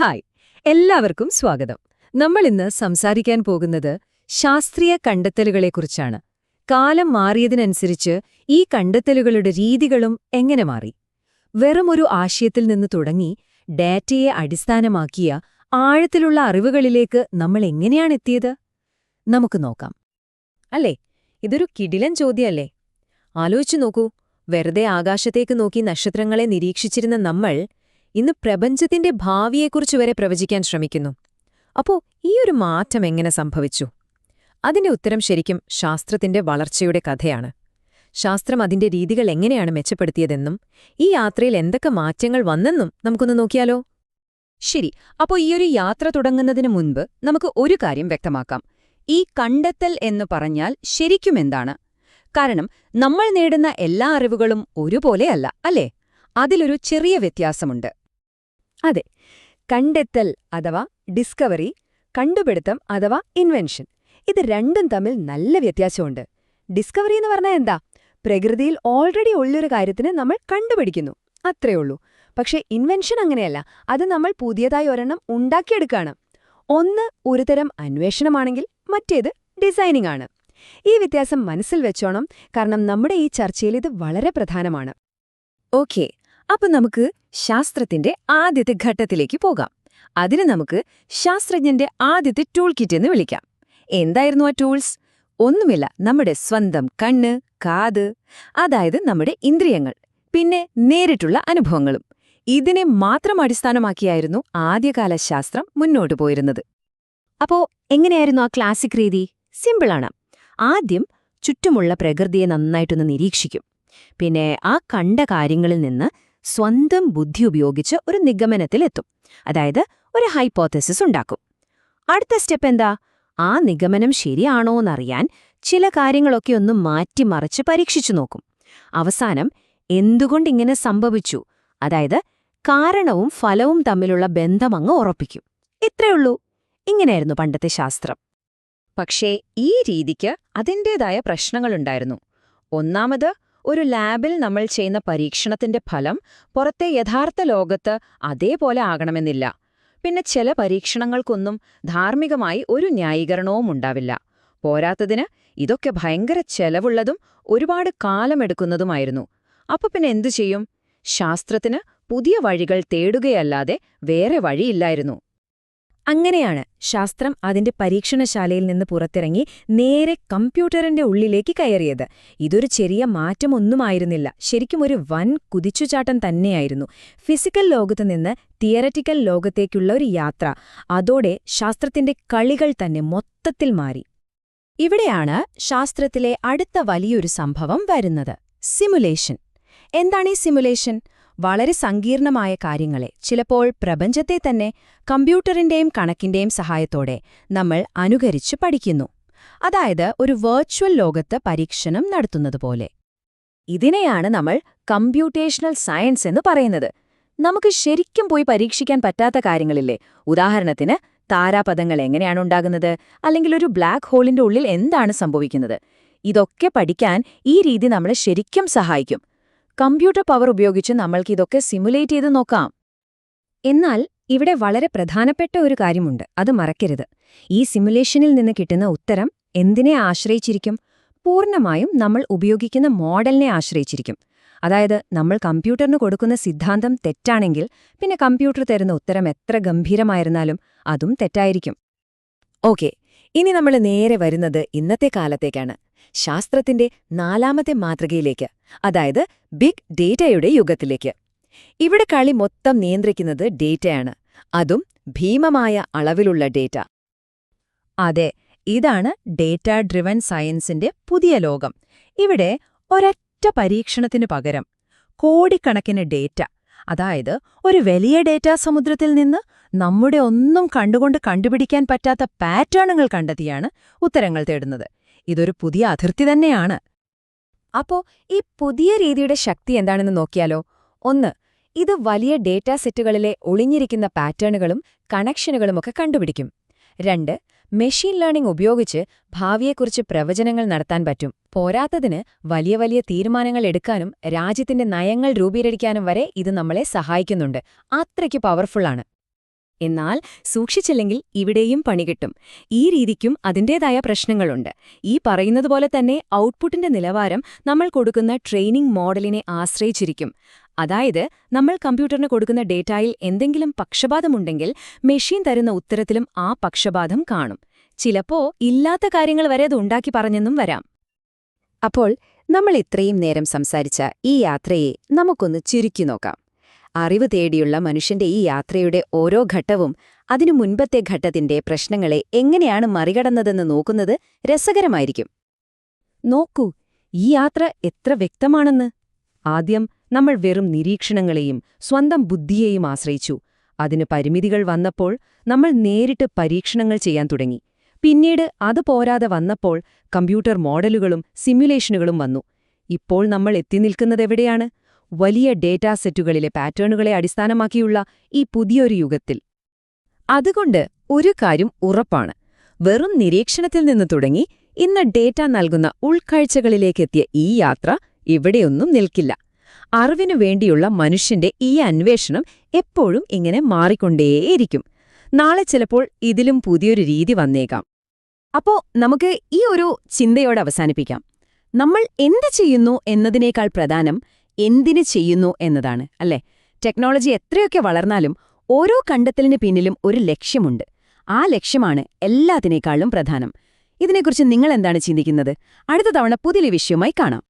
Hi എല്ലാവർക്കും സ്വാഗതം. നമ്മൾ ഇന്ന് സംസാരിക്കാൻ പോകുന്നത് ശാസ്ത്രീയ കണ്ടെത്തലുകളെക്കുറിച്ചാണ്. കാലം മാറിയതിനനുസരിച്ച് ഈ കണ്ടെത്തലുകളുടെ രീതികളും എങ്ങനെ മാറി? വെറുമൊരു ആശയത്തിൽ നിന്ന് തുടങ്ങി ഡാറ്റയെ അടിസ്ഥാനമാക്കിയ ആഴത്തിലുള്ള അറിവുകളിലേക്ക് നമ്മൾ എങ്ങനെയാണ് എത്തിയത്? നമുക്ക് നോക്കാം. അല്ലേ ഇതൊരു കിടിലൻ ചോദ്യമല്ലേ? ആലോചിച്ചു നോക്കൂ വെറുതെ ആകാശത്തേക്ക് നോക്കി നക്ഷത്രങ്ങളെ നിരീക്ഷിച്ചിരുന്ന നമ്മൾ ഇന്ന് പ്രപഞ്ചത്തിന്റെ ഭാവിയെക്കുറിച്ച് വരെ പ്രവചിക്കാൻ ശ്രമിക്കുന്നു. അപ്പോൾ ഈ ഒരു മാറ്റം എങ്ങനെ സംഭവിച്ചു? അതിന്റെ ഉത്തരം ശരിക്കും ശാസ്ത്രത്തിന്റെ വളർച്ചയുടെ കഥയാണ്. ശാസ്ത്രം അതിന്റെ രീതികൾ എങ്ങനെയാണ് മെച്ചപ്പെടുത്തിയതെന്നും ഈ യാത്രയിൽ എന്തൊക്കെ മാറ്റങ്ങൾ വന്നെന്നും നമുക്കൊന്ന് നോക്കിയാലോ? ശരി അപ്പോൾ ഈയൊരു യാത്ര തുടങ്ങുന്നതിന് മുൻപ് നമുക്ക് ഒരു കാര്യം വ്യക്തമാക്കാം. ഈ കണ്ടെത്തൽ എന്ന് പറഞ്ഞാൽ ശരിക്കും എന്താണ്? കാരണം നമ്മൾ നേടുന്ന എല്ലാ അറിവുകളും ഒരുപോലെയല്ല അല്ലേ? അതിലൊരു ചെറിയ വ്യത്യാസമുണ്ട്. അതെ. കണ്ടെത്തൽ അഥവാ ഡിസ്കവറി കണ്ടുപിടുത്തം അഥവാ ഇൻവെൻഷൻ. ഇത് രണ്ടും തമ്മിൽ നല്ല വ്യത്യാസമുണ്ട്. ഡിസ്കവറി എന്ന് പറഞ്ഞാൽ എന്താ? പ്രകൃതിയിൽ ഓൾറെഡി ഉള്ളൊരു കാര്യത്തിന് നമ്മൾ കണ്ടുപിടിക്കുന്നു. അത്രേ ഉള്ളൂ. പക്ഷേ ഇൻവെൻഷൻ അങ്ങനെയല്ല. അത് നമ്മൾ പുതിയതായി ഒരെണ്ണം ഉണ്ടാക്കിയെടുക്കുകയാണ്. ഒന്ന് ഒരുതരം അന്വേഷണമാണെങ്കിൽ മറ്റേത് ഡിസൈനിങ് ആണ് ഈ വ്യത്യാസം മനസ്സിൽ വെച്ചോണം. കാരണം നമ്മുടെ ഈ ചർച്ചയിൽ ഇത് വളരെ പ്രധാനമാണ്. ഓക്കെ. അപ്പം നമുക്ക് ശാസ്ത്രത്തിന്റെ ആദ്യത്തെ ഘട്ടത്തിലേക്ക് പോകാം. അതിന് നമുക്ക് ശാസ്ത്രജ്ഞന്റെ ആദ്യത്തെ ടൂൾ കിറ്റ് എന്ന് വിളിക്കാം. എന്തായിരുന്നു ആ ടൂൾസ് ഒന്നുമില്ല നമ്മുടെ സ്വന്തം കണ്ണ് കാത് അതായത് നമ്മുടെ ഇന്ദ്രിയങ്ങൾ പിന്നെ നേരിട്ടുള്ള അനുഭവങ്ങളും. ഇതിനെ മാത്രം അടിസ്ഥാനമാക്കിയായിരുന്നു ആദ്യകാല ശാസ്ത്രം മുന്നോട്ടു പോയിരുന്നത്. അപ്പോ എങ്ങനെയായിരുന്നു ആ ക്ലാസിക് രീതി? സിമ്പിളാണ് ആദ്യം ചുറ്റുമുള്ള പ്രകൃതിയെ നന്നായിട്ടൊന്ന് നിരീക്ഷിക്കും. പിന്നെ ആ കണ്ട കാര്യങ്ങളിൽ നിന്ന് സ്വന്തം ബുദ്ധി ഉപയോഗിച്ച് ഒരു നിഗമനത്തിലെത്തും. അതായത് ഒരു ഹൈപ്പോത്തസിസ് ഉണ്ടാക്കും. അടുത്ത സ്റ്റെപ്പ് എന്താ? ആ നിഗമനം ശരിയാണോന്നറിയാൻ ചില കാര്യങ്ങളൊക്കെ ഒന്ന് മാറ്റിമറിച്ച് പരീക്ഷിച്ചു നോക്കും. അവസാനം എന്തുകൊണ്ടിങ്ങനെ സംഭവിച്ചു? അതായത് കാരണവും ഫലവും തമ്മിലുള്ള ബന്ധമങ്ങ് ഉറപ്പിക്കും. ഇത്രയുള്ളൂ. ഇങ്ങനെയായിരുന്നു പണ്ടത്തെ ശാസ്ത്രം. പക്ഷേ ഈ രീതിക്ക് അതിന്റേതായ പ്രശ്നങ്ങളുണ്ടായിരുന്നു. ഒന്നാമത് ഒരു ലാബിൽ നമ്മൾ ചെയ്യുന്ന പരീക്ഷണത്തിന്റെ ഫലം പുറത്തെ യഥാർത്ഥ ലോകത്ത് അതേപോലെ ആകണമെന്നില്ല. പിന്നെ ചില പരീക്ഷണങ്ങൾക്കൊന്നും ധാർമ്മികമായി ഒരു ന്യായീകരണവും ഉണ്ടാവില്ല. പോരാത്തതിന് ഇതൊക്കെ ഭയങ്കര ചെലവുള്ളതും ഒരുപാട് കാലമെടുക്കുന്നതുമായിരുന്നു. അപ്പൊ പിന്നെ എന്തു ചെയ്യും? ശാസ്ത്രത്തിന് പുതിയ വഴികൾ തേടുകയല്ലാതെ വേറെ വഴിയില്ലായിരുന്നു. അങ്ങനെയാണ് ശാസ്ത്രം അതിന്റെ പരീക്ഷണശാലയിൽ നിന്ന് പുറത്തിറങ്ങി നേരെ കമ്പ്യൂട്ടറിന്റെ ഉള്ളിലേക്ക് കയറിയത്. ഇതൊരു ചെറിയ മാറ്റമൊന്നുമായിരുന്നില്ല. ശരിക്കും ഒരു വൻ കുതിച്ചുചാട്ടം തന്നെയായിരുന്നു. ഫിസിക്കൽ ലോകത്തു നിന്ന് തിയററ്റിക്കൽ ലോകത്തേക്കുള്ള ഒരു യാത്ര. അതോടെ ശാസ്ത്രത്തിന്റെ കളികൾ തന്നെ മൊത്തത്തിൽ മാറി. ഇവിടെയാണ് ശാസ്ത്രത്തിലെ അടുത്ത വലിയൊരു സംഭവം വരുന്നത്. സിമുലേഷൻ. എന്താണ് ഈ സിമുലേഷൻ? വളരെ സങ്കീർണമായ കാര്യങ്ങളെ. ചിലപ്പോൾ പ്രപഞ്ചത്തെ തന്നെ കമ്പ്യൂട്ടറിന്റെയും കണക്കിന്റെയും സഹായത്തോടെ നമ്മൾ അനുകരിച്ച് പഠിക്കുന്നു. അതായത് ഒരു വെർച്വൽ ലോകത്ത് പരീക്ഷണം നടത്തുന്നതുപോലെ. ഇതിനെയാണ് നമ്മൾ കമ്പ്യൂട്ടേഷണൽ സയൻസ് എന്ന് പറയുന്നത്. നമുക്ക് ശരിക്കും പോയി പരീക്ഷിക്കാൻ പറ്റാത്ത കാര്യങ്ങളില്ലേ? ഉദാഹരണത്തിന് താരാപഥങ്ങൾ എങ്ങനെയാണ് ഉണ്ടാകുന്നത്? അല്ലെങ്കിൽ ഒരു ബ്ലാക്ക് ഹോളിന്റെ ഉള്ളിൽ എന്താണ് സംഭവിക്കുന്നത്? ഇതൊക്കെ പഠിക്കാൻ ഈ രീതി നമ്മളെ ശരിക്കും സഹായിക്കും. കമ്പ്യൂട്ടർ പവർ ഉപയോഗിച്ച് നമ്മൾക്ക് ഇതൊക്കെ സിമുലേറ്റ് ചെയ്ത് നോക്കാം. എന്നാൽ ഇവിടെ വളരെ പ്രധാനപ്പെട്ട ഒരു കാര്യമുണ്ട്. അത് മറക്കരുത്. ഈ സിമുലേഷനിൽ നിന്ന് കിട്ടുന്ന ഉത്തരം എന്തിനെ ആശ്രയിച്ചിരിക്കും? പൂർണമായും നമ്മൾ ഉപയോഗിക്കുന്ന മോഡലിനെ ആശ്രയിച്ചിരിക്കും. അതായത് നമ്മൾ കമ്പ്യൂട്ടറിന് കൊടുക്കുന്ന സിദ്ധാന്തം തെറ്റാണെങ്കിൽ പിന്നെ കമ്പ്യൂട്ടർ തരുന്ന ഉത്തരം എത്ര ഗംഭീരമായിരുന്നാലും അതും തെറ്റായിരിക്കും. ഓക്കെ. ഇനി നമ്മൾ നേരെ വരുന്നത് ഇന്നത്തെ കാലത്തേക്കാണ്. ശാസ്ത്രത്തിന്റെ നാലാമത്തെ മാതൃകയിലേക്ക് അതായത് ബിഗ് ഡേറ്റയുടെ യുഗത്തിലേക്ക്. ഇവിടെ കളി മൊത്തം നിയന്ത്രിക്കുന്നത് ഡേറ്റയാണ് അതും ഭീമമായ അളവിലുള്ള ഡേറ്റ. അതെ ഇതാണ് ഡേറ്റ ഡ്രിവൻ സയൻസിന്റെ പുതിയ ലോകം. ഇവിടെ ഒരൊറ്റ പരീക്ഷണത്തിനു പകരം കോടിക്കണക്കിന് ഡേറ്റ അതായത് ഒരു വലിയ ഡേറ്റാ സമുദ്രത്തിൽ നിന്ന് നമ്മുടെ ഒന്നും കണ്ടുകൊണ്ട് കണ്ടുപിടിക്കാൻ പറ്റാത്ത പാറ്റേണുകൾ കണ്ടെത്തിയാണ് ഉത്തരങ്ങൾ തേടുന്നത്. ഇതൊരു പുതിയ അതിർത്തി തന്നെയാണ്. അപ്പോ ഈ പുതിയ രീതിയുടെ ശക്തി എന്താണെന്ന് നോക്കിയാലോ? ഒന്ന് ഇത് വലിയ ഡേറ്റാ സെറ്റുകളിലെ ഒളിഞ്ഞിരിക്കുന്ന പാറ്റേണുകളും കണക്ഷനുകളുമൊക്കെ കണ്ടുപിടിക്കും. രണ്ട് മെഷീൻ ലേണിംഗ് ഉപയോഗിച്ച് ഭാവിയെക്കുറിച്ച് പ്രവചനങ്ങൾ നടത്താൻ പറ്റും. പോരാത്തതിന് വലിയ വലിയ തീരുമാനങ്ങൾ എടുക്കാനും രാജ്യത്തിന്റെ നയങ്ങൾ രൂപീകരിക്കാനും വരെ ഇത് നമ്മളെ സഹായിക്കുന്നുണ്ട്. അത്രയ്ക്ക് പവർഫുള്ളാണ് എന്നാൽ സൂക്ഷിച്ചില്ലെങ്കിൽ ഇവിടെയും പണികിട്ടും ഈ രീതിക്കും അതിന്റേതായ പ്രശ്നങ്ങളുണ്ട്. ഈ പറയുന്നത് പോലെ തന്നെ ഔട്ട്പുട്ടിന്റെ നിലവാരം നമ്മൾ കൊടുക്കുന്ന ട്രെയിനിംഗ് മോഡലിനെ ആശ്രയിച്ചിരിക്കും. അതായത് നമ്മൾ കമ്പ്യൂട്ടറിന് കൊടുക്കുന്ന ഡേറ്റായിൽ എന്തെങ്കിലും പക്ഷപാതമുണ്ടെങ്കിൽ മെഷീൻ തരുന്ന ഉത്തരത്തിലും ആ പക്ഷപാതം കാണും. ചിലപ്പോ ഇല്ലാത്ത കാര്യങ്ങൾ വരെ അത് ഉണ്ടാക്കി പറഞ്ഞെന്നും വരാം. അപ്പോൾ നമ്മൾ ഇത്രയും നേരം സംസാരിച്ച ഈ യാത്രയെ നമുക്കൊന്ന് ചുരുക്കി നോക്കാം. അറിവ് തേടിയുള്ള മനുഷ്യന്റെ ഈ യാത്രയുടെ ഓരോ ഘട്ടവും അതിനു മുൻപത്തെ ഘട്ടത്തിന്റെ പ്രശ്നങ്ങളെ എങ്ങനെയാണ് മറികടന്നതെന്ന് നോക്കുന്നത് രസകരമായിരിക്കും. നോക്കൂ ഈ യാത്ര എത്ര വ്യക്തമാണെന്ന്. ആദ്യം നമ്മൾ വെറും നിരീക്ഷണങ്ങളെയും സ്വന്തം ബുദ്ധിയെയും ആശ്രയിച്ചു. അതിന് പരിമിതികൾ വന്നപ്പോൾ നമ്മൾ നേരിട്ട് പരീക്ഷണങ്ങൾ ചെയ്യാൻ തുടങ്ങി. പിന്നീട് അത് പോരാതെ വന്നപ്പോൾ കമ്പ്യൂട്ടർ മോഡലുകളും സിമുലേഷനുകളും വന്നു. ഇപ്പോൾ നമ്മൾ എത്തിനിൽക്കുന്നതെവിടെയാണ് വലിയ ഡേറ്റാ സെറ്റുകളിലെ പാറ്റേണുകളെ അടിസ്ഥാനമാക്കിയുള്ള ഈ പുതിയൊരു യുഗത്തിൽ. അതുകൊണ്ട് ഒരു കാര്യം ഉറപ്പാണ്. വെറും നിരീക്ഷണത്തിൽ നിന്ന് തുടങ്ങി ഇന്ന് ഡേറ്റ നൽകുന്ന ഉൾക്കാഴ്ചകളിലേക്കെത്തിയ ഈ യാത്ര ഇവിടെയൊന്നും നിൽക്കില്ല. അറിവിനു വേണ്ടിയുള്ള മനുഷ്യന്റെ ഈ അന്വേഷണം എപ്പോഴും ഇങ്ങനെ മാറിക്കൊണ്ടേയിരിക്കും. നാളെ ചിലപ്പോൾ ഇതിലും പുതിയൊരു രീതി വന്നേക്കാം. അപ്പോ നമുക്ക് ഈ ഒരു ചിന്തയോടെ അവസാനിപ്പിക്കാം. നമ്മൾ എന്ത് ചെയ്യുന്നു എന്നതിനേക്കാൾ പ്രധാനം എന്തിന് ചെയ്യുന്നു എന്നതാണ് അല്ലേ? ടെക്നോളജി എത്രയൊക്കെ വളർന്നാലും ഓരോ കണ്ടെത്തലിന് പിന്നിലും ഒരു ലക്ഷ്യമുണ്ട്. ആ ലക്ഷ്യമാണ് എല്ലാത്തിനേക്കാളും പ്രധാനം. ഇതിനെക്കുറിച്ച് നിങ്ങൾ എന്താണ് ചിന്തിക്കുന്നത്? അടുത്ത തവണ പുതിയ വിഷയവുമായി കാണാം.